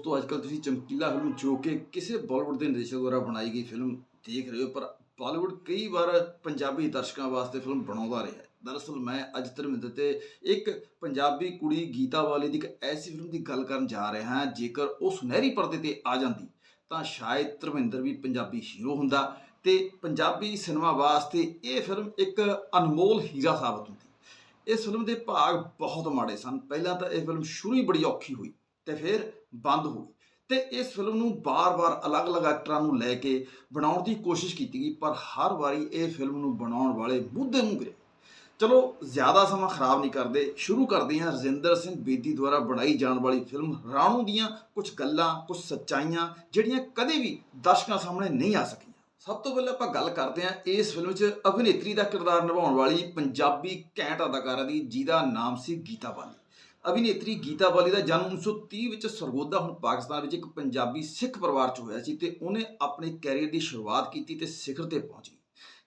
ਦੋਸਤੋ ਅੱਜਕੱਲ ਤੁਸੀਂ ਚਮਕੀਲਾ ਫਿਲਮ ਜੋ ਕਿ ਕਿਸੇ ਬਾਲੀਵੁੱਡ ਦੇ ਨਿਰਦੇਸ਼ਕ ਦੁਆਰਾ ਬਣਾਈ ਗਈ ਫਿਲਮ ਦੇਖ ਰਹੇ ਹੋ, ਪਰ ਬਾਲੀਵੁੱਡ ਕਈ ਵਾਰ ਪੰਜਾਬੀ ਦਰਸ਼ਕਾਂ ਵਾਸਤੇ ਫਿਲਮ ਬਣਾਉਂਦਾ ਰਿਹਾ ਦਰਅਸਲ ਮੈਂ ਅੱਜ ਧਰਮਿੰਦਰ ਤੇ ਇੱਕ ਪੰਜਾਬੀ ਕੁੜੀ ਗੀਤਾ ਵਾਲੀ ਦੀ ਇੱਕ ਐਸੀ ਫਿਲਮ ਦੀ ਗੱਲ ਕਰਨ ਜਾ ਰਿਹਾ ਹਾਂ, ਜੇਕਰ ਉਹ ਸੁਨਹਿਰੀ ਪਰਦੇ ਤੇ ਆ ਜਾਂਦੀ, ਤਾਂ ਸ਼ਾਇਦ ਧਰਮਿੰਦਰ ਵੀ ਪੰਜਾਬੀ ਹੀਰੋ ਹੁੰਦਾ ਤੇ ਪੰਜਾਬੀ ਸਿਨੇਮਾ ਵਾਸਤੇ ਇਹ ਫਿਲਮ ਇੱਕ ਅਨਮੋਲ ਹੀਰਾ ਸਾਬਤ ਹੁੰਦੀ। ਇਸ ਫਿਲਮ ਦੇ ਭਾਗ ਬਹੁਤ ਮਾੜੇ ਸਨ। ਪਹਿਲਾਂ ਤਾਂ ਇਹ ਫਿਲਮ ਸ਼ੁਰੂ ਹੀ ਬੜੀ ਔਖੀ ਹੋਈ ਤੇ ਫਿਰ ਬੰਦ ਹੋ ਗਈ। ਤੇ ਇਸ ਫਿਲਮ ਨੂੰ ਬਾਰ-ਬਾਰ ਅਲੱਗ-ਅਲੱਗ ਐਕਟਰਾਂ ਨੂੰ ਲੈ ਕੇ ਬਣਾਉਣ ਦੀ ਕੋਸ਼ਿਸ਼ ਕੀਤੀ ਗਈ, ਪਰ ਹਰ ਵਾਰੀ ਇਹ ਫਿਲਮ ਨੂੰ ਬਣਾਉਣ ਵਾਲੇ ਮੁੱਦੇ ਨੂੰ ਗਿਰੇ ਚਲੋ, ਜ਼ਿਆਦਾ ਸਮਾਂ ਖਰਾਬ ਨਹੀਂ ਕਰਦੇ। ਸ਼ੁਰੂ ਕਰਦੇ ਹਾਂ ਰਜਿੰਦਰ ਸਿੰਘ ਬੇਦੀ ਦੁਆਰਾ ਬਣਾਈ ਜਾਣ ਵਾਲੀ ਫਿਲਮ ਰਾਣੂ ਦੀਆਂ ਕੁਝ ਗੱਲਾਂ, ਕੁਝ ਸੱਚਾਈਆਂ, ਜਿਹੜੀਆਂ ਕਦੇ ਵੀ ਦਰਸ਼ਕਾਂ ਸਾਹਮਣੇ ਨਹੀਂ ਆ ਸਕੀਆਂ। ਸਭ ਤੋਂ ਪਹਿਲਾਂ ਆਪਾਂ ਗੱਲ ਕਰਦੇ ਹਾਂ ਇਸ ਫਿਲਮ 'ਚ ਅਭਿਨੇਤਰੀ ਦਾ ਕਿਰਦਾਰ ਨਿਭਾਉਣ ਵਾਲੀ ਪੰਜਾਬੀ ਕੈਂਟ ਅਦਾਕਾਰਾ ਦੀ, ਜਿਹਦਾ ਨਾਮ ਸੀ ਗੀਤਾ ਬਾਲੀ ਅਭਿਨੇਤਰੀ ਗੀਤਾ ਬਾਲੀ ਦਾ ਜਨਮ 1930 ਵਿੱਚ ਸਰਗੋਦਾ, ਹੁਣ ਪਾਕਿਸਤਾਨ ਵਿੱਚ ਇੱਕ ਪੰਜਾਬੀ ਸਿੱਖ ਪਰਿਵਾਰ 'ਚ ਹੋਇਆ ਸੀ ਤੇ ਉਹਨੇ ਆਪਣੇ ਕੈਰੀਅਰ ਦੀ ਸ਼ੁਰੂਆਤ ਕੀਤੀ ਤੇ ਸਿਖਰ ਤੇ ਪਹੁੰਚੀ।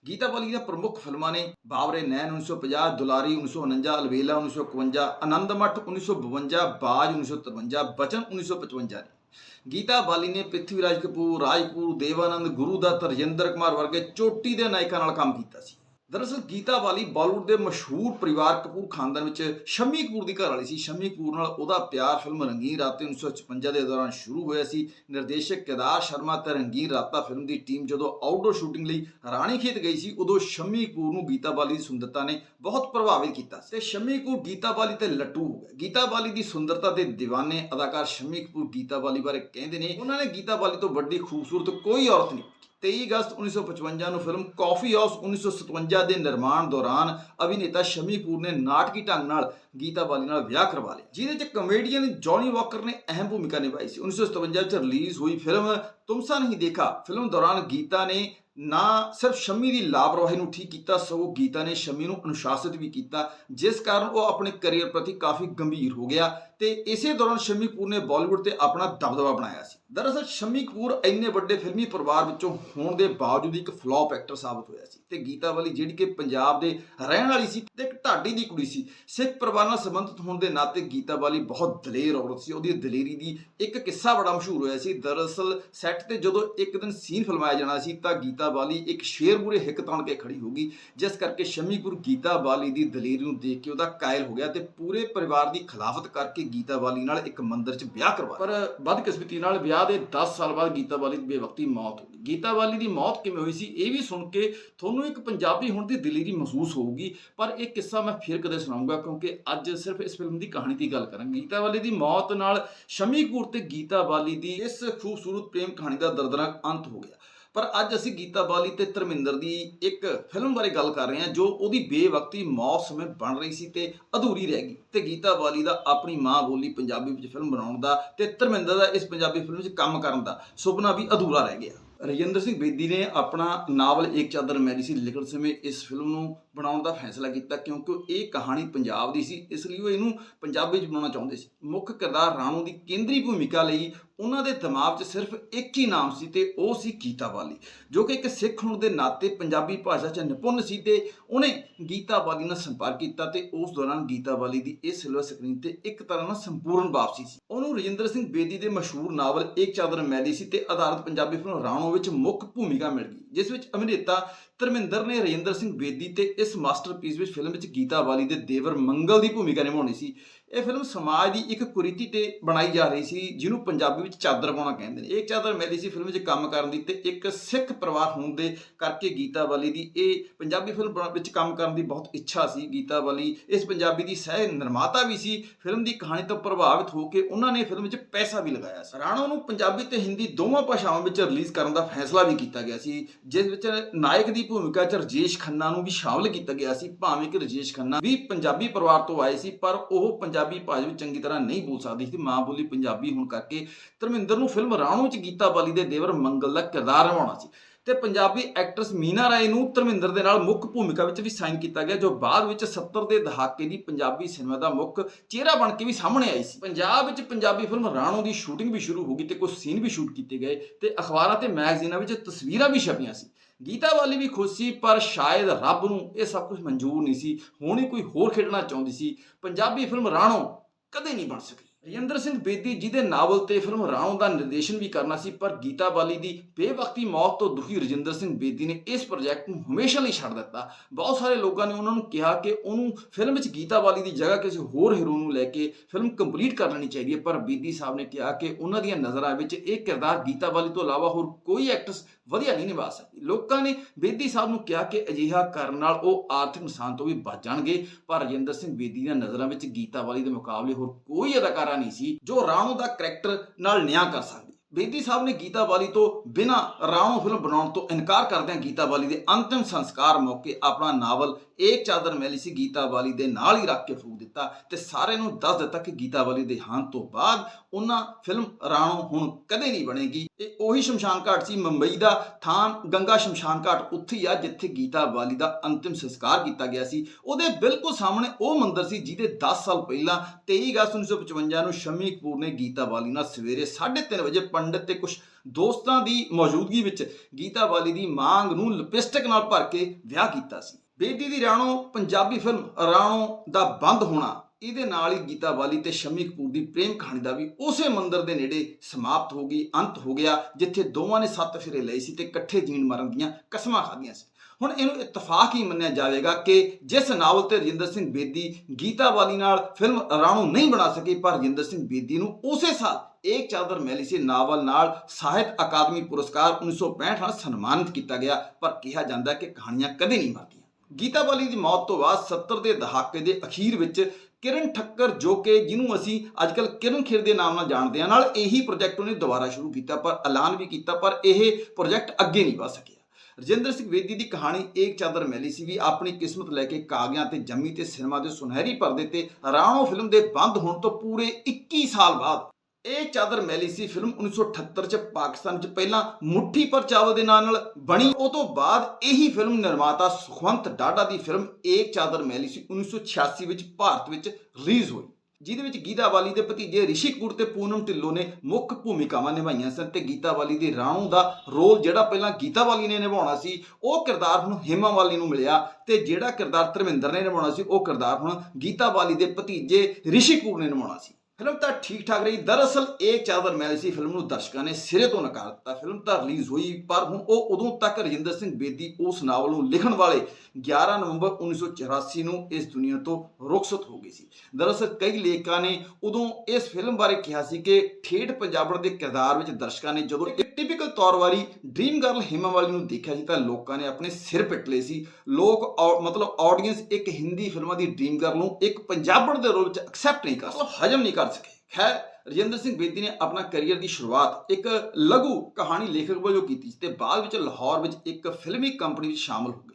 ਗੀਤਾ ਬਾਲੀ ਦੀਆਂ ਪ੍ਰਮੁੱਖ ਫਿਲਮਾਂ ਨੇ ਬਾਬਰੇ ਨੈਣ 1950 ਦੁਲਾਰੀ 1949 ਅਲਵੇਲਾ 1951 ਆਨੰਦ ਮੱਠ 1952 ਬਾਜ 1953 ਬਚਨ 1955 ਨੇ। ਗੀਤਾ ਬਾਲੀ ਨੇ ਪ੍ਰਿਥਵੀ ਰਾਜ ਕਪੂਰ ਰਾਜ ਦੇਵਾਨੰਦ, ਗੁਰੂ ਦੱਤ, ਰਜਿੰਦਰ ਕੁਮਾਰ ਵਰਗੇ ਚੋਟੀ ਦੇ ਨਾਇਕਾਂ ਨਾਲ ਕੰਮ ਕੀਤਾ ਸੀ। ਦਰਅਸਲ ਗੀਤਾ ਬਾਲੀ ਬਾਲੀਵੁੱਡ ਦੇ ਮਸ਼ਹੂਰ ਪਰਿਵਾਰ ਕਪੂਰ ਖਾਨਦਾਨ ਵਿੱਚ ਸ਼ਮੀ ਕਪੂਰ ਦੀ ਘਰ ਵਾਲੀ ਸੀ। ਸ਼ਮੀ ਕਪੂਰ ਨਾਲ ਉਹਦਾ ਪਿਆਰ ਫਿਲਮ ਰੰਗੀਨ ਰਾਤੇ 1956 ਦੇ ਦੌਰਾਨ ਸ਼ੁਰੂ ਹੋਇਆ ਸੀ। ਨਿਰਦੇਸ਼ਕ ਕੇਦਾਰ ਸ਼ਰਮਾ ਤੇ ਰੰਗੀਨ ਰਾਤਾ ਫਿਲਮ ਦੀ ਟੀਮ ਜਦੋਂ ਆਊਟਡੋਰ ਸ਼ੂਟਿੰਗ ਲਈ ਰਾਣੀ ਖੇਤ ਗਈ ਸੀ, ਉਦੋਂ ਸ਼ਮੀ ਕਪੂਰ ਨੂੰ ਗੀਤਾ ਬਾਲੀ ਦੀ ਸੁੰਦਰਤਾ ਨੇ ਬਹੁਤ ਪ੍ਰਭਾਵਿਤ ਕੀਤਾ ਸੀ। ਤੇ ਸ਼ਮੀ ਕਪੂਰ ਗੀਤਾ ਬਾਲੀ ਤੇ ਲੱਟੂ ਹੋ ਗਏ। ਗੀਤਾ ਬਾਲੀ ਦੀ ਸੁੰਦਰਤਾ ਦੇ دیਵਾਨੇ ਅਦਾਕਾਰ ਸ਼ਮੀ ਕਪੂਰ ਗੀਤਾ ਬਾਲੀ ਬਾਰੇ ਕਹਿੰਦੇ ਨੇ, ਉਹਨਾਂ ਨੇ ਗੀਤਾ ਬਾਲੀ ਤੋਂ ਵੱਡੀ ਖੂਬਸੂਰਤ ਕੋਈ ਔਰਤ ਨਹੀਂ। 23 ਅਗਸਤ 1955 ਨੂੰ ਫਿਲਮ ਕਾਫੀ ਹਾਊਸ 1957 ਦੇ ਨਿਰਮਾਣ ਦੌਰਾਨ ਅਭਿਨੇਤਾ ਸ਼ਮੀ ਕਪੂਰ ਨੇ ਨਾਟਕੀ ਢੰਗ ਨਾਲ ਗੀਤਾ ਬਾਲੀ ਨਾਲ ਵਿਆਹ ਕਰਵਾ ਲਿਆ। ਜਿਹਦੇ ਚ ਕਮੇਡੀਅਨ ਜੌਨੀ ਵਾਕਰ ਨੇ ਅਹਿਮ ਭੂਮਿਕਾ ਨਿਭਾਈ ਸੀ। 1957 ਵਿੱਚ ਰਿਲੀਜ਼ ਹੋਈ ਫਿਲਮ ਤੁਮਸਾ ਨਹੀਂ ਦੇਖਾ। ਫਿਲਮ ਦੌਰਾਨ ਗੀਤਾ ਨੇ ਨਾ ਸਿਰਫ ਸ਼ਮੀ ਦੀ ਲਾਪਰਵਾਹੀ ਨੂੰ ਠੀਕ ਕੀਤਾ, ਸਗੋਂ ਗੀਤਾ ਨੇ ਸ਼ਮੀ ਨੂੰ ਅਨੁਸ਼ਾਸਿਤ ਵੀ ਕੀਤਾ, ਜਿਸ ਕਾਰਨ ਉਹ ਆਪਣੇ ਕੈਰੀਅਰ ਪ੍ਰਤੀ ਕਾਫੀ ਗੰਭੀਰ ਹੋ ਗਿਆ। ਤੇ ਇਸੇ ਦੌਰਾਨ ਸ਼ਮੀ ਕਪੂਰ ਨੇ ਬਾਲੀਵੁੱਡ ਤੇ ਆਪਣਾ ਦਬਦਬਾ ਬਣਾਇਆ ਸੀ। ਦਰਅਸਲ ਸ਼ਮੀ ਕਪੂਰ ਇੰਨੇ ਵੱਡੇ ਫਿਲਮੀ ਪਰਿਵਾਰ ਵਿੱਚੋਂ ਹੋਣ ਦੇ ਬਾਵਜੂਦ ਇੱਕ ਫਲॉप ਐਕਟਰ ਸਾਬਤ ਹੋਇਆ ਸੀ ਤੇ ਗੀਤਾ ਵਾਲੀ ਜਿਹੜੀ ਕਿ ਪੰਜਾਬ ਦੇ ਰਹਿਣ ਵਾਲੀ ਸੀ ਤੇ ਇੱਕ ਢਾਡੀ ਦੀ ਕੁੜੀ ਸੀ, ਸਿੱਖ ਪਰਿਵਾਰ ਨਾਲ ਸੰਬੰਧਿਤ ਹੋਣ ਦੇ ਨਾਤੇ ਗੀਤਾ ਵਾਲੀ ਬਹੁਤ ਦਲੇਰ ਔਰਤ ਸੀ। ਉਹਦੀ ਦਲੇਰੀ ਦੀ ਇੱਕ ਕਿੱਸਾ ਬੜਾ ਮਸ਼ਹੂਰ ਹੋਇਆ ਸੀ। ਦਰਅਸਲ ਸੈੱਟ ਤੇ ਜਦੋਂ ਇੱਕ ਦਿਨ ਸੀਨ ਫਿਲਮਾਇਆ ਜਾਣਾ ਸੀ ਤਾਂ ਗੀਤਾ ਵਾਲੀ ਇੱਕ ਸ਼ੇਰ ਮੂਰੇ ਹਿੱਕ ਤਾਣ ਕੇ ਖੜੀ ਹੋ ਗਈ, ਜਿਸ ਕਰਕੇ ਸ਼ਮੀ ਕਪੂਰ ਗੀਤਾ ਵਾਲੀ ਦੀ ਦਲੇਰੀ ਨੂੰ ਦੇਖ ਕੇ ਉਹਦਾ ਕਾਇਲ ਹੋ ਗਿਆ ਤੇ ਪੂਰੇ ਪਰਿਵਾਰ ਦੀ ਖਿਲਾਫਤ ਕਰਕੇ ਗੀਤਾ ਵਾਲੀ ਨਾਲ ਇੱਕ ਮੰਦਿਰ 'ਚ ਵਿਆਹ ਕਰਵਾਇਆ ਪਰ ਬਦਕਿਸਮਤੀ ਨਾਲ ਵਿਆਹ ਦੇ 10 ਸਾਲ ਬਾਅਦ ਗੀਤਾ ਵਾਲੀ ਦੀ ਬੇਵਕਤੀ ਮੌਤ ਹੋ ਗਈ। ਗੀਤਾ ਵਾਲੀ ਦੀ ਮੌਤ ਕਿਵੇਂ ਹੋਈ ਸੀ, ਇਹ ਵੀ ਸੁਣ ਕੇ ਤੁਹਾਨੂੰ ਇੱਕ ਪੰਜਾਬੀ ਹੁਣ ਦੀ ਦਲੇਰੀ ਮਹਿਸੂਸ ਹੋਊਗੀ, ਪਰ ਇਹ ਕਿੱਸਾ ਮੈਂ ਫਿਰ ਕਦੇ ਸੁਣਾਉਂਗਾ ਕਿਉਂਕਿ ਅੱਜ ਸਿਰਫ ਇਸ ਫਿਲਮ ਦੀ ਕਹਾਣੀ ਦੀ ਗੱਲ ਕਰਾਂਗੇ। ਗੀਤਾ ਵਾਲੀ ਦੀ ਮੌਤ ਨਾਲ ਸ਼ਮੀ ਕਪੂਰ ਤੇ ਗੀਤਾ ਬਾਲੀ ਦੀ ਇਸ ਖੂਬਸੂਰਤ ਪ੍ਰੇਮ ਕਹਾਣੀ ਦਾ ਦਰਦਨਾਕ ਅੰਤ ਹੋ ਗਿਆ। ਪਰ ਅੱਜ ਅਸੀਂ ਗੀਤਾ ਬਾਲੀ ਤੇ ਧਰਮਿੰਦਰ ਦੀ ਇੱਕ ਫਿਲਮ ਬਾਰੇ ਗੱਲ ਕਰ ਰਹੇ ਹਾਂ, ਜੋ ਉਹਦੀ ਬੇਵਕਤੀ ਮੌਤ ਸਮੇਂ ਬਣ ਰਹੀ ਸੀ ਤੇ ਅਧੂਰੀ ਰਹਿ ਗਈ। ਤੇ ਗੀਤਾ ਬਾਲੀ ਦਾ ਆਪਣੀ ਮਾਂ ਬੋਲੀ ਪੰਜਾਬੀ ਵਿੱਚ ਫਿਲਮ ਬਣਾਉਣ ਦਾ ਤੇ ਧਰਮਿੰਦਰ ਦਾ ਇਸ ਪੰਜਾਬੀ ਫਿਲਮ ਵਿੱਚ ਕੰਮ ਕਰਨ ਦਾ ਸੁਪਨਾ ਵੀ ਅਧੂਰਾ ਰਹਿ ਗਿਆ। ਰਜਿੰਦਰ ਸਿੰਘ ਬੇਦੀ ਨੇ ਆਪਣਾ ਨਾਵਲ ਇੱਕ ਚਾਦਰ ਮੈਰੀ ਸੀ ਲਿਖਣ ਸਮੇਂ ਇਸ ਫਿਲਮ ਨੂੰ ਬਣਾਉਣ ਦਾ ਫੈਸਲਾ ਕੀਤਾ ਕਿਉਂਕਿ ਇਹ ਕਹਾਣੀ ਪੰਜਾਬ ਦੀ ਸੀ, ਇਸ ਲਈ ਉਹ ਇਹਨੂੰ ਪੰਜਾਬੀ ਵਿੱਚ ਬਣਾਉਣਾ ਚਾਹੁੰਦੇ ਸੀ। ਮੁੱਖ ਕਿਰਦਾਰ ਰਾਣੋ ਦੀ ਕੇਂਦਰੀ ਭੂਮਿਕਾ ਲਈ ਉਹਨਾਂ ਦੇ ਦਿਮਾਗ 'ਚ ਸਿਰਫ ਇੱਕ ਹੀ ਨਾਮ ਸੀ ਤੇ ਉਹ ਸੀ ਗੀਤਾ ਬਾਲੀ, ਜੋ ਕਿ ਇੱਕ ਸਿੱਖ ਹੋਣ ਦੇ ਨਾਤੇ ਪੰਜਾਬੀ ਭਾਸ਼ਾ 'ਚ ਨਿਪੁੰਨ ਸੀ ਤੇ ਉਹਨੇ ਗੀਤਾ ਬਾਲੀ ਨਾਲ ਸੰਪਰਕ ਕੀਤਾ ਤੇ ਉਸ ਦੌਰਾਨ ਗੀਤਾ ਬਾਲੀ ਦੀ ਇਹ ਸਿਲਵਰ ਸਕਰੀਨ ਤੇ ਇੱਕ ਤਰ੍ਹਾਂ ਨਾਲ ਸੰਪੂਰਨ ਵਾਪਸੀ ਸੀ। ਉਹਨੂੰ ਰਜਿੰਦਰ ਸਿੰਘ ਬੇਦੀ ਦੇ ਮਸ਼ਹੂਰ ਨਾਵਲ ਇੱਕ ਚਾਦਰ ਮੈਲੀ ਸੀ ਤੇ ਆਧਾਰਿਤ ਪੰਜਾਬੀ ਫਿਲਮ ਰਾਣੋ ਵਿੱਚ ਮੁੱਖ ਭੂਮਿਕਾ ਮਿਲ ਗਈ, ਜਿਸ ਵਿੱਚ ਅਭਿਨੇਤਾ ਧਰਮਿੰਦਰ ਨੇ ਰਜਿੰਦਰ ਸਿੰਘ ਬੇਦੀ ਤੇ ਇਸ ਮਾਸਟਰਪੀਸ ਵਿੱਚ ਫਿਲਮ ਵਿੱਚ ਗੀਤਾ ਬਾਲੀ ਦੇ ਦੇਵਰ ਮੰਗਲ ਦੀ ਭੂਮਿਕਾ ਨਿਭਾਉਣੀ ਸੀ। ਇਹ ਫਿਲਮ ਸਮਾਜ ਦੀ ਇੱਕ ਕੁਰੀਤੀ ਤੇ ਬਣਾਈ ਜਾ ਰਹੀ ਸੀ, ਜਿਹਨੂੰ ਪੰਜਾਬੀ ਵਿੱਚ ਚਾਦਰ ਪਾਉਣਾ ਕਹਿੰਦੇ ਨੇ। ਇਹ ਚਾਦਰ ਮਿਲੀ ਸੀ ਫਿਲਮ 'ਚ ਕੰਮ ਕਰਨ ਦੀ ਤੇ ਇੱਕ ਸਿੱਖ ਪਰਿਵਾਰ ਹੋਣ ਦੇ ਕਰਕੇ ਗੀਤਾ ਵਾਲੀ ਦੀ। ਇਹ ਪੰਜਾਬੀ ਫਿਲਮ ਬਣਾ- ਵਿੱਚ ਕੰਮ ਕਰਨ ਦੀ ਬਹੁਤ ਇੱਛਾ ਸੀ ਗੀਤਾ ਵਾਲੀ। ਇਸ ਪੰਜਾਬੀ ਦੀ ਸਹਿ ਨਿਰਮਾਤਾ ਵੀ ਸੀ। ਫਿਲਮ ਦੀ ਕਹਾਣੀ ਤੋਂ ਪ੍ਰਭਾਵਿਤ ਹੋ ਕੇ ਉਹਨਾਂ ਨੇ ਫਿਲਮ 'ਚ ਪੈਸਾ ਵੀ ਲਗਾਇਆ ਸੀ। ਰਾਣਾ ਨੂੰ ਪੰਜਾਬੀ ਤੇ ਹਿੰਦੀ ਦੋਵਾਂ ਭਾਸ਼ਾਵਾਂ ਵਿੱਚ ਰਿਲੀਜ਼ ਕਰਨ ਦਾ ਫੈਸਲਾ ਵੀ ਕੀਤਾ ਗਿਆ ਸੀ, ਜਿਸ ਵਿੱਚ ਨਾਇਕ ਦੀ ਭੂਮਿਕਾ 'ਚ ਰਜੇਸ਼ ਖੰਨਾ ਨੂੰ ਵੀ ਸ਼ਾਮਲ ਕੀਤਾ ਗਿਆ ਸੀ। ਭਾਵੇਂ ਕਿ ਰਜੇਸ਼ ਖੰਨਾ ਵੀ ਪੰਜਾਬੀ ਪਰਿਵਾਰ ਤੋਂ ਆਏ ਸੀ, ਪਰ ਉਹ ਪੰਜਾਬੀ ਭਾਸ਼ਾ ਵਿੱਚ ਚੰਗੀ ਤਰ੍ਹਾਂ ਨਹੀਂ ਬੋਲ ਸਕਦੀ ਸੀ। ਮਾਂ ਬੋਲੀ ਪੰਜਾਬੀ ਹੋਣ ਕਰਕੇ ਧਰਮਿੰਦਰ ਨੂੰ ਫਿਲਮ ਰਾਣੋ 'ਚ ਗੀਤਾ ਬਾਲੀ ਦੇ ਦੇਵਰ ਮੰਗਲ ਦਾ ਕਿਰਦਾਰ ਨਿਭਾਉਣਾ ਸੀ। ਤੇ ਪੰਜਾਬੀ ਐਕਟਰਸ ਮੀਨਾ ਰਾਏ ਨੂੰ ਧਰਮਿੰਦਰ ਦੇ ਨਾਲ ਮੁੱਖ ਭੂਮਿਕਾ ਵਿੱਚ ਵੀ ਸਾਈਨ ਕੀਤਾ ਗਿਆ, ਜੋ ਬਾਅਦ ਵਿੱਚ 70 ਦੇ ਦਹਾਕੇ ਦੀ ਪੰਜਾਬੀ ਸਿਨੇਮਾ ਦਾ ਮੁੱਖ ਚਿਹਰਾ ਬਣ ਕੇ ਵੀ ਸਾਹਮਣੇ ਆਈ ਸੀ। ਪੰਜਾਬ ਵਿੱਚ ਪੰਜਾਬੀ ਫਿਲਮ ਰਾਣੋ ਦੀ ਸ਼ੂਟਿੰਗ ਵੀ ਸ਼ੁਰੂ ਹੋ ਗਈ ਤੇ ਕੁਝ ਸੀਨ ਵੀ ਸ਼ੂਟ ਕੀਤੇ ਗਏ ਤੇ ਅਖਬਾਰਾਂ ਤੇ ਮੈਗਜ਼ੀਨਾਂ ਵਿੱਚ ਤਸਵੀਰਾਂ ਵੀ ਛਪੀਆਂ ਸੀ। ਗੀਤਾ ਵਾਲੀ ਵੀ ਖੁਸ਼ ਸੀ, ਪਰ ਸ਼ਾਇਦ ਰੱਬ ਨੂੰ ਇਹ ਸਭ ਕੁਝ ਮਨਜ਼ੂਰ ਨਹੀਂ ਸੀ। ਹੁਣ ਹੀ ਕੋਈ ਹੋਰ ਖੇਡਣਾ ਚਾਹੁੰਦੀ ਸੀ। ਪੰਜਾਬੀ ਫਿਲਮ ਰਾਣੋ ਕਦੇ ਨਹੀਂ ਬਣ ਸਕੀ। ਰਜਿੰਦਰ ਸਿੰਘ ਬੇਦੀ ਜਿਹਦੇ ਨਾਵਲ ਤੇ ਫਿਲਮ ਰਾਉਂ ਦਾ ਨਿਰਦੇਸ਼ਨ ਵੀ ਕਰਨਾ ਸੀ, ਪਰ ਗੀਤਾ ਬਾਲੀ ਦੀ ਬੇਵਕਤੀ ਮੌਤ ਤੋਂ ਦੁਖੀ ਰਜਿੰਦਰ ਸਿੰਘ ਬੇਦੀ ਨੇ ਇਸ ਪ੍ਰੋਜੈਕਟ ਨੂੰ ਹਮੇਸ਼ਾ ਲਈ ਛੱਡ ਦਿੱਤਾ। ਬਹੁਤ ਸਾਰੇ ਲੋਕਾਂ ਨੇ ਉਹਨਾਂ ਨੂੰ ਕਿਹਾ ਕਿ ਉਹਨੂੰ ਫਿਲਮ ਵਿੱਚ ਗੀਤਾ ਬਾਲੀ ਦੀ ਜਗ੍ਹਾ ਕਿਸੇ ਹੋਰ ਹੀਰੋ ਨੂੰ ਲੈ ਕੇ ਫਿਲਮ ਕੰਪਲੀਟ ਕਰ ਲੈਣੀ ਚਾਹੀਦੀ ਹੈ। ਪਰ ਬੇਦੀ ਸਾਹਿਬ ਨੇ ਕਿਹਾ ਕਿ ਉਹਨਾਂ ਦੀਆਂ ਨਜ਼ਰਾਂ ਵਿੱਚ ਇਹ ਕਿਰਦਾਰ ਗੀਤਾ ਬਾਲੀ ਤੋਂ ਇਲਾਵਾ ਹੋਰ ਕੋਈ ਐਕਟਰਸ ਵਧੀਆ ਨਹੀਂ ਨਿਭਾ ਸਕਦੀ ਲੋਕਾਂ ਨੇ ਬੇਦੀ ਸਾਹਿਬ ਨੂੰ ਕਿਹਾ ਕਿ ਅਜਿਹਾ ਕਰਨ ਨਾਲ ਉਹ ਆਰਥਿਕ ਨੁਕਸਾਨ ਤੋਂ ਵੀ ਬਚ ਜਾਣਗੇ, ਪਰ ਰਜਿੰਦਰ ਸਿੰਘ ਬੇਦੀ ਦੀਆਂ ਨਜ਼ਰਾਂ ਵਿੱਚ ਗੀਤਾ ਵਾਲੀ ਦੇ ਮੁਕਾਬਲੇ ਹੋਰ ਕੋਈ ਅਦਾਕਾਰਾ ਨਹੀਂ ਸੀ ਜੋ ਰਾਣੋ ਦਾ ਕਰੈਕਟਰ ਨਾਲ ਨਿਆਂ ਕਰ ਸਕਦੀ। ਬੇਦੀ ਸਾਹਿਬ ਨੇ ਗੀਤਾ ਵਾਲੀ ਤੋਂ ਬਿਨਾਂ ਰਾਣੋ ਫਿਲਮ ਬਣਾਉਣ ਤੋਂ ਇਨਕਾਰ ਕਰਦਿਆਂ ਗੀਤਾ ਵਾਲੀ ਦੇ ਅੰਤਿਮ ਸੰਸਕਾਰ ਮੌਕੇ ਆਪਣਾ ਨਾਵਲ ਏਕ ਚਾਦਰ ਮੈਲੀ ਸੀ ਗੀਤਾ ਵਾਲੀ ਦੇ ਨਾਲ ਹੀ ਰੱਖ ਕੇ ਫੂਕ ਦਿੱਤਾ ਤੇ ਸਾਰਿਆਂ ਨੂੰ ਦੱਸ ਦਿੱਤਾ ਕਿ ਗੀਤਾ ਵਾਲੀ ਦੇਹਾਂਤ ਤੋਂ ਬਾਅਦ ਉਹਨਾਂ ਫਿਲਮ ਰਾਣੋ ਹੁਣ ਕਦੇ ਨਹੀਂ ਬਣੇਗੀ। ਇਹ ਉਹੀ ਸ਼ਮਸ਼ਾਨ ਘਾਟ ਸੀ, ਮੁੰਬਈ ਦਾ ਥਾਂ ਗੰਗਾ ਸ਼ਮਸ਼ਾਨ ਘਾਟ ਉੱਥੇ ਹੀ ਆ ਜਿੱਥੇ ਗੀਤਾ ਵਾਲੀ ਦਾ ਅੰਤਿਮ ਸੰਸਕਾਰ ਕੀਤਾ ਗਿਆ ਸੀ। ਉਹਦੇ ਬਿਲਕੁਲ ਸਾਹਮਣੇ ਉਹ ਮੰਦਿਰ ਸੀ ਜਿਹਦੇ 10 ਸਾਲ ਪਹਿਲਾਂ 23 ਅਗਸਤ 1955 ਨੂੰ ਸ਼ਮੀ ਕਪੂਰ ਨੇ ਗੀਤਾ ਵਾਲੀ ਨਾਲ ਸਵੇਰੇ 3:30 ਵਜੇ ਪੰਡਿਤ ਤੇ ਕੁਝ ਦੋਸਤਾਂ ਦੀ ਮੌਜੂਦਗੀ ਵਿੱਚ ਗੀਤਾ ਵਾਲੀ ਦੀ ਮਾਂਗ ਨੂੰ ਲਿਪਸਟਿਕ ਨਾਲ ਭਰ ਕੇ ਵਿਆਹ ਕੀਤਾ ਸੀ। ਬੇਦੀ ਦੀ ਰਾਣੋ, ਪੰਜਾਬੀ ਫਿਲਮ ਰਾਣੋ ਦਾ ਬੰਦ ਹੋਣਾ, ਇਹਦੇ ਨਾਲ ਹੀ ਗੀਤਾ ਵਾਲੀ ਤੇ ਸ਼ਮੀ ਕਪੂਰ ਦੀ ਪ੍ਰੇਮ ਕਹਾਣੀ ਦਾ ਵੀ ਉਸੇ ਮੰਦਰ ਦੇ ਨੇੜੇ ਸਮਾਪਤ ਹੋ ਗਈ, ਅੰਤ ਹੋ ਗਿਆ, ਜਿੱਥੇ ਦੋਵਾਂ ਨੇ ਸੱਤ ਫੇਰੇ ਲਏ ਸੀ ਤੇ ਇਕੱਠੇ ਜੀਣ ਮਰਨ ਦੀਆਂ ਕਸਮਾਂ ਖਾਧੀਆਂ ਸੀ। ਹੁਣ ਇਹਨੂੰ ਇਤਫਾਕ ਹੀ ਮੰਨਿਆ ਜਾਵੇਗਾ ਕਿ ਜਿਸ ਨਾਵਲ ਤੇ ਰਜਿੰਦਰ ਸਿੰਘ ਬੇਦੀ ਗੀਤਾ ਵਾਲੀ ਨਾਲ ਫਿਲਮ ਰਾਣੋ ਨਹੀਂ ਬਣਾ ਸਕੀ, ਪਰ ਰਜਿੰਦਰ ਸਿੰਘ ਬੇਦੀ ਨੂੰ ਉਸੇ ਸਾਲ ਏਕ ਚਾਦਰ ਮੈਲੀ ਸੀ ਨਾਵਲ ਨਾਲ ਸਾਹਿਤ ਅਕਾਦਮੀ ਪੁਰਸਕਾਰ 1965 ਨਾਲ ਸਨਮਾਨਿਤ ਕੀਤਾ ਗਿਆ, ਪਰ ਕਿਹਾ ਜਾਂਦਾ ਕਿ ਕਹਾਣੀਆਂ ਕਦੇ ਨਹੀਂ ਮਰਦੀਆਂ। ਗੀਤਾ ਵਾਲੀ ਦੀ ਮੌਤ ਤੋਂ ਬਾਅਦ 70 ਦੇ ਦਹਾਕੇ ਦੇ ਅਖੀਰ ਵਿੱਚ ਕਿਰਨ ਠੱਕਰ ਜੋ ਕਿ ਜਿਹਨੂੰ ਅਸੀਂ ਅੱਜਕੱਲ ਕਿਰਨ ਖੇਰ ਦੇ ਨਾਮ ਨਾਲ ਜਾਣਦੇ ਹਾਂ, ਨਾਲ ਇਹੀ ਪ੍ਰੋਜੈਕਟ ਉਹਨੇ ਦੁਬਾਰਾ ਸ਼ੁਰੂ ਕੀਤਾ, ਪਰ ਐਲਾਨ ਵੀ ਕੀਤਾ, ਪਰ ਇਹ ਪ੍ਰੋਜੈਕਟ ਅੱਗੇ ਨਹੀਂ ਵਧ ਸਕਿਆ। ਰਜਿੰਦਰ ਸਿੰਘ ਬੇਦੀ ਦੀ ਕਹਾਣੀ ਏਕ ਚਾਦਰ ਮੈਲੀ ਸੀ ਵੀ ਆਪਣੀ ਕਿਸਮਤ ਲੈ ਕੇ ਕਾਗਜ਼ਾਂ ਤੇ ਜੰਮੀ ਤੇ ਸਿਨੇਮਾ ਦੇ ਸੁਨਹਿਰੀ ਪਰਦੇ ਤੇ ਰਾਣੋ ਫਿਲਮ ਦੇ ਬੰਦ ਹੋਣ ਤੋਂ ਪੂਰੇ 21 ਸਾਲ ਬਾਅਦ ਇਹ ਚਾਦਰ ਮੈਲੀ ਸੀ ਫਿਲਮ 1978 ਚ ਪਾਕਿਸਤਾਨ ਚ ਪਹਿਲਾਂ ਮੁੱਠੀ ਪਰ ਚਾਵਲ ਦੇ ਨਾਂ ਨਾਲ ਬਣੀ। ਉਹ ਤੋਂ ਬਾਅਦ ਇਹੀ ਫਿਲਮ ਨਿਰਮਾਤਾ ਸੁਖਵੰਤ ਡਾਡਾ ਦੀ ਫਿਲਮ ਏਕ ਚਾਦਰ ਮੈਲੀ ਸੀ 1986 ਵਿੱਚ ਭਾਰਤ ਵਿੱਚ ਰਿਲੀਜ਼ ਹੋਈ। ਜਿਹਦੇ ਵਿੱਚ ਗੀਤਾ ਵਾਲੀ ਦੇ ਭਤੀਜੇ ਰਿਸ਼ੀ ਕਪੂਰ ਤੇ ਪੂਨਮ ਢਿੱਲੋਂ ਨੇ ਮੁੱਖ ਭੂਮਿਕਾਵਾਂ ਨਿਭਾਈਆਂ ਸਨ ਤੇ ਗੀਤਾ ਵਾਲੀ ਦੀ ਰਾਣੂ ਦਾ ਰੋਲ ਜਿਹੜਾ ਪਹਿਲਾਂ ਗੀਤਾ ਵਾਲੀ ਨੇ ਨਿਭਾਉਣਾ ਸੀ, ਉਹ ਕਿਰਦਾਰ ਹੁਣ ਹੇਮਾ ਵਾਲੀ ਨੂੰ ਮਿਲਿਆ ਤੇ ਜਿਹੜਾ ਕਿਰਦਾਰ ਧਰਮਿੰਦਰ ਨੇ ਨਿਭਾਉਣਾ ਸੀ, ਉਹ ਕਿਰਦਾਰ ਹੁਣ ਗੀਤਾ ਵਾਲੀ ਦੇ ਭਤੀਜੇ ਰਿਸ਼ੀ ਕਪੂਰ ਨੇ ਨਿਭਾਉਣਾ ਸੀ। ਫਿਲਮ ਤਾਂ ਠੀਕ ਠਾਕ ਰਹੀ। ਦਰਅਸਲ ਇਹ ਚਾਦਰ ਮੈਲ ਸੀ ਫਿਲਮ ਨੂੰ ਦਰਸ਼ਕਾਂ ਨੇ ਸਿਰੇ ਤੋਂ ਨਕਾਰ ਦਿੱਤਾ ਫਿਲਮ ਤਾਂ ਰਿਲੀਜ਼ ਹੋਈ, ਪਰ ਹੁਣ ਉਹ ਉਦੋਂ ਤੱਕ ਰਜਿੰਦਰ ਸਿੰਘ ਬੇਦੀ ਉਸ ਨਾਵਲ ਨੂੰ ਲਿਖਣ ਵਾਲੇ 11 ਨਵੰਬਰ 1984 ਨੂੰ ਇਸ ਦੁਨੀਆ ਤੋਂ ਰੁਖਸਤ ਹੋ ਗਈ ਸੀ। ਦਰਅਸਲ ਕਈ ਲੇਖਕਾਂ ਨੇ ਉਦੋਂ ਇਸ ਫਿਲਮ ਬਾਰੇ ਕਿਹਾ ਸੀ ਕਿ ਠੇਠ ਪੰਜਾਬਣ ਦੇ ਕਿਰਦਾਰ ਵਿੱਚ ਦਰਸ਼ਕਾਂ ਨੇ ਜਦੋਂ ਇੱਕ ਟਿਪੀਕਲ ਤੌਰ ਵਾਲੀ ਡ੍ਰੀਮ ਗਰਲ ਹਿਮਾ ਵਾਲੀ ਨੂੰ ਦੇਖਿਆ ਸੀ ਤਾਂ ਲੋਕਾਂ ਨੇ ਆਪਣੇ ਸਿਰ ਪਿੱਟ ਲਏ ਸੀ। ਲੋਕ ਔ- ਮਤਲਬ ਆਡੀਅנס ਇੱਕ ਹਿੰਦੀ ਫਿਲਮਾਂ ਦੀ ਡ੍ਰੀਮ ਗਰਲ ਨੂੰ ਇੱਕ ਪੰਜਾਬਣ ਦੇ ਰੂਪ ਵਿੱਚ ਐਕਸੈਪਟ ਨਹੀਂ ਕਰ ਮਤਲਬ ਹਜਮ ਨਹੀਂ ਕਰ ਸਕੇ। ਖੈਰ, ਰਜਿੰਦਰ ਸਿੰਘ ਬੇਦੀ ਨੇ ਆਪਣਾ ਕੈਰੀਅਰ ਦੀ ਸ਼ੁਰੂਆਤ ਇੱਕ ਲਘੂ ਕਹਾਣੀ ਲੇਖਕ ਵਜੋਂ ਕੀਤੀ ਤੇ ਬਾਅਦ ਵਿੱਚ ਲਾਹੌਰ ਵਿੱਚ ਇੱਕ ਫਿਲਮੀ ਕੰਪਨੀ ਵਿੱਚ ਸ਼ਾਮਲ ਹੋ ਗਏ।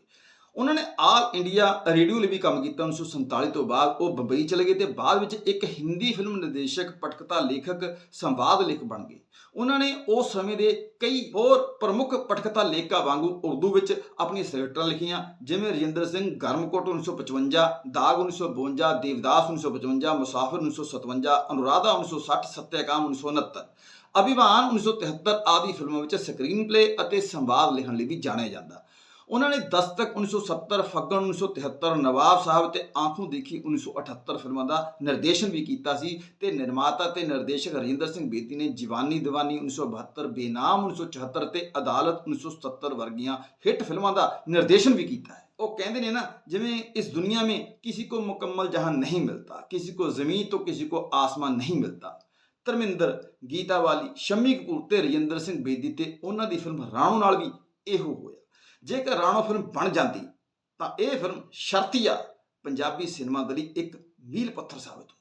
ਉਹਨਾਂ ਨੇ ਆਲ ਇੰਡੀਆ ਰੇਡੀਓ ਲਈ ਵੀ ਕੰਮ ਕੀਤਾ 1947 ਤੋਂ ਬਾਅਦ। ਉਹ ਬੰਬਈ ਚਲੇ ਗਏ ਤੇ ਬਾਅਦ ਵਿੱਚ ਇੱਕ ਹਿੰਦੀ ਫਿਲਮ ਨਿਰਦੇਸ਼ਕ, ਪਟਕਥਾ ਲੇਖਕ, ਸੰਵਾਦ ਲੇਖ ਬਣ ਗਏ। ਉਹਨਾਂ ਨੇ ਉਸ ਸਮੇਂ ਦੇ ਕਈ ਹੋਰ ਪ੍ਰਮੁੱਖ ਪਟਕਥਾ ਲੇਖਕਾਂ ਵਾਂਗੂ ਉਰਦੂ ਵਿੱਚ ਆਪਣੀਆਂ ਸਿਲੇਕਟਾਂ ਲਿਖੀਆਂ, ਜਿਵੇਂ ਰਜਿੰਦਰ ਸਿੰਘ ਗਰਮਕੋਟ 1955 ਦਾਗ 1952 ਦੇਵਦਾਸ 1955 ਮੁਸਾਫਿਰ 1957 ਅਨੁਰਾਧਾ 1960 ਸੱਤਿਆਕਾਮ 1969 ਅਭਿਮਾਨ 1973 ਆਦਿ ਫਿਲਮਾਂ ਵਿੱਚ ਸਕਰੀਨ ਪਲੇ ਅਤੇ ਸੰਵਾਦ ਲਿਖਣ ਲਈ ਵੀ ਜਾਣਿਆ ਜਾਂਦਾ। ਉਹਨਾਂ ਨੇ ਦਸਤਕ 1970 ਫੱਗਣ 1973 ਨਵਾਬ ਸਾਹਿਬ ਤੇ ਆਂਖੋਂ ਦੇਖੀ 1978 ਫਿਲਮਾਂ ਦਾ ਨਿਰਦੇਸ਼ਨ ਵੀ ਕੀਤਾ ਸੀ ਤੇ ਨਿਰਮਾਤਾ ਤੇ ਨਿਰਦੇਸ਼ਕ ਰਜਿੰਦਰ ਸਿੰਘ ਬੇਦੀ ਨੇ ਜਵਾਨੀ ਦੀਵਾਨੀ 1972 ਬੇਨਾਮ 1974 ਤੇ ਅਦਾਲਤ 1977 ਵਰਗੀਆਂ ਹਿੱਟ ਫਿਲਮਾਂ ਦਾ ਨਿਰਦੇਸ਼ਨ ਵੀ ਕੀਤਾ ਹੈ। ਉਹ ਕਹਿੰਦੇ ਨੇ ਨਾ, ਜਿਵੇਂ ਇਸ ਦੁਨੀਆ ਮੇਂ ਕਿਸੇ ਕੋ ਮੁਕੰਮਲ ਜਹਾਨ ਨਹੀਂ ਮਿਲਤਾ, ਕਿਸੇ ਕੋ ਜ਼ਮੀਨ ਤੋਂ ਕਿਸੇ ਕੋ ਆਸਮਾਨ ਨਹੀਂ ਮਿਲਦਾ ਧਰਮਿੰਦਰ ਗੀਤਾ ਵਾਲੀ ਸ਼ਮੀ ਕਪੂਰ ਤੇ ਰਜਿੰਦਰ ਸਿੰਘ ਬੇਦੀ ਤੇ ਉਹਨਾਂ ਦੀ ਫਿਲਮ ਰਾਣੋ ਨਾਲ ਵੀ ਇਹੋ ਹੋਇਆ। ਜੇਕਰ ਰਾਣੋ ਫਿਲਮ ਬਣ ਜਾਂਦੀ, ਤਾਂ ਇਹ ਫਿਲਮ ਸ਼ਰਤੀਆ ਪੰਜਾਬੀ ਸਿਨੇਮਾ ਦੇ ਲਈ ਇੱਕ ਮੀਲ ਪੱਥਰ ਸਾਬਤ